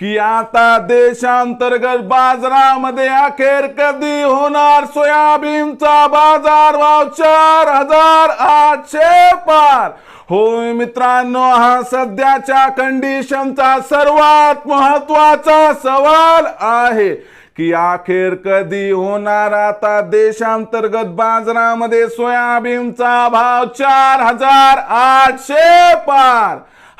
की आता देशांतर्गत बाजारामध्ये अखेर कधी होणार सोयाबीनचा बाजार भाव चार हजार आठशे पार? होय मित्रांनो हा सध्याच्या कंडिशनचा सर्वात महत्त्वाचा सवाल आहे की अखेर कधी होणार आता देशांतर्गत बाजारामध्ये सोयाबीनचा भाव चार हजार आठशे पार?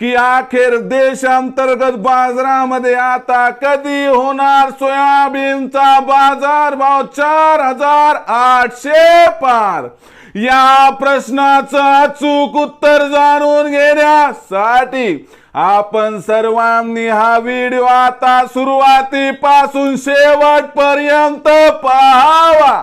की अखेर देशांतर्गत बाजारामध्ये आता कधी होणार सोयाबीनचा बाजार भाव चार हजार आठशे पार? या प्रश्नाचं अचूक उत्तर जाणून घेण्यासाठी आपण सर्वांनी हा व्हिडिओ आता सुरुवातीपासून शेवटपर्यंत पाहावा.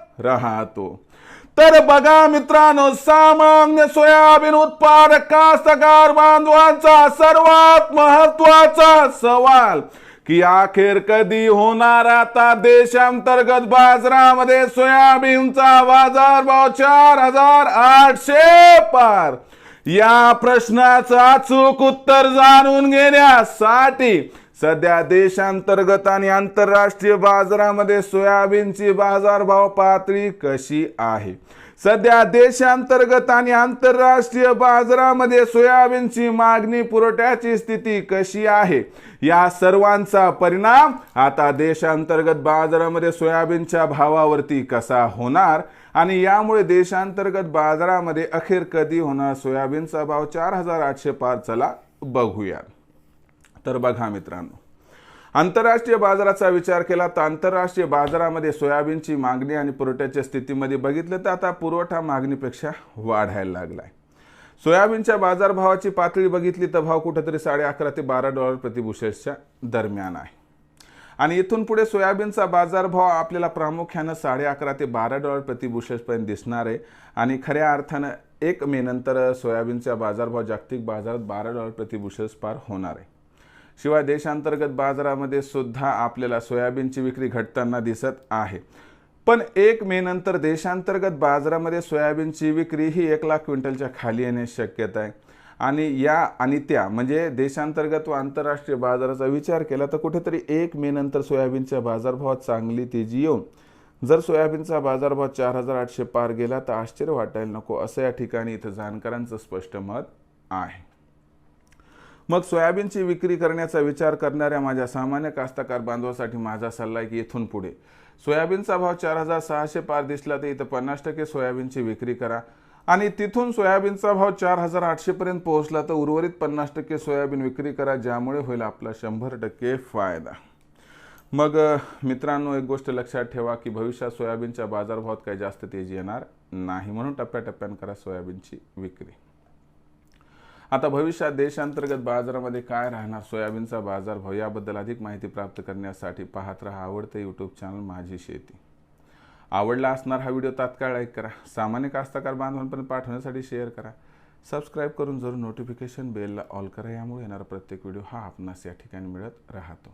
राहतो. तर बघा मित्रांनो सामान्य सोयाबीन उत्पादक कास्तकार बांधवांचा सर्वात महत्त्वाचा सवाल की अखेर कधी होणार आता देशांतर्गत बाजारामध्ये सोयाबीनचा बाजार भाव चार हजार आठशे पार? या प्रश्नाचं अचूक उत्तर जाणून घेण्यासाठी सध्या देशांतर्गत आणि आंतरराष्ट्रीय बाजारामध्ये सोयाबीनची बाजारभाव पातळी कशी आहे? सध्या देशांतर्गत आणि आंतरराष्ट्रीय बाजारामध्ये सोयाबीनची मागणी पुरवठ्याची स्थिती कशी आहे? या सर्वांचा परिणाम आता देशांतर्गत बाजारामध्ये सोयाबीनच्या भावावरती कसा होणार? आणि यामुळे देशांतर्गत बाजारामध्ये अखेर कधी होणार? सोयाबीनचा भाव चार हजार आठशे पार चला बघूया. तर बघा मित्रांनो. आंतरराष्ट्रीय बाजाराचा विचार केला तर आंतरराष्ट्रीय बाजारामध्ये सोयाबीनची मागणी आणि पुरवठ्याच्या स्थितीमध्ये बघितलं तर आता पुरवठा मागणीपेक्षा वाढायला लागला आहे सोयाबीनच्या बाजारभावाची पातळी बघितली तर भाव कुठेतरी साडे अकरा ते बारा डॉलर प्रतिबुशेसच्या दरम्यान आहे. आणि इथून पुढे सोयाबीनचा बाजारभाव आपल्याला प्रामुख्यानं साडे अकरा ते बारा डॉलर प्रतिबुशेसपर्यंत दिसणार आहे. आणि खऱ्या अर्थानं एक मेनंतर सोयाबीनचा बाजारभाव जागतिक बाजारात बारा डॉलर प्रतिबुशेस पार होणार आहे. शिवाय देशांतर्गत बाजारामध्ये सुद्धा आपल्याला सोयाबीनची विक्री घटताना दिसत आहे. पण एक मे नंतर देशांतर्गत बाजारामध्ये सोयाबीनची विक्री ही एक लाख क्विंटलच्या खाली येण्याची शक्यता आहे. आणि या आणि त्या म्हणजे देशांतर्गत व आंतरराष्ट्रीय बाजाराचा विचार केला तर कुठेतरी एक मे नंतर सोयाबीनच्या बाजारभावात चांगली तेजी येऊन जर सोयाबीनचा बाजारभाव चार हजार आठशे पार गेला तर आश्चर्य वाटायला नको असं या ठिकाणी इथं जाणकारांचं स्पष्ट मत आहे. मग सोयाबीनची विक्री करण्याचा विचार करणाऱ्या माझ्या सामान्य कास्तकार बांधवासाठी माझा सल्ला आहे की इथून पुढे. सोयाबीनचा भाव चार हजार सहाशे पार दिसला तर इथं पन्नास टक्के सोयाबीनची विक्री करा. आणि तिथून सोयाबीनचा भाव चार हजार आठशेपर्यंत पोहोचला तर उर्वरित पन्नास टक्के सोयाबीन विक्री करा ज्यामुळे होईल आपला शंभर टक्के फायदा. मग मित्रांनो एक गोष्ट लक्षात ठेवा की भविष्यात सोयाबीनच्या बाजारभावात काही जास्त तेजी येणार नाही. म्हणून टप्प्याटप्प्यानं करा सोयाबीनची विक्री. आता भविष्यात देशांतर्गत बाजारामध्ये काय राहणार? सोयाबीनचा बाजारभाव याबद्दल अधिक माहिती प्राप्त करण्यासाठी पाहत राहा आवडतं यूट्यूब चॅनल माझी शेती. आवडला असणार हा व्हिडिओ तात्काळ लाईक करा. सामान्य कास्तकार बांधवांपर्यंत पाठवण्यासाठी शेअर करा. सबस्क्राईब करून जरूर नोटिफिकेशन बेलला ऑल करा. यामुळे येणारा प्रत्येक व्हिडिओ हा आपणास या ठिकाणी मिळत राहतो.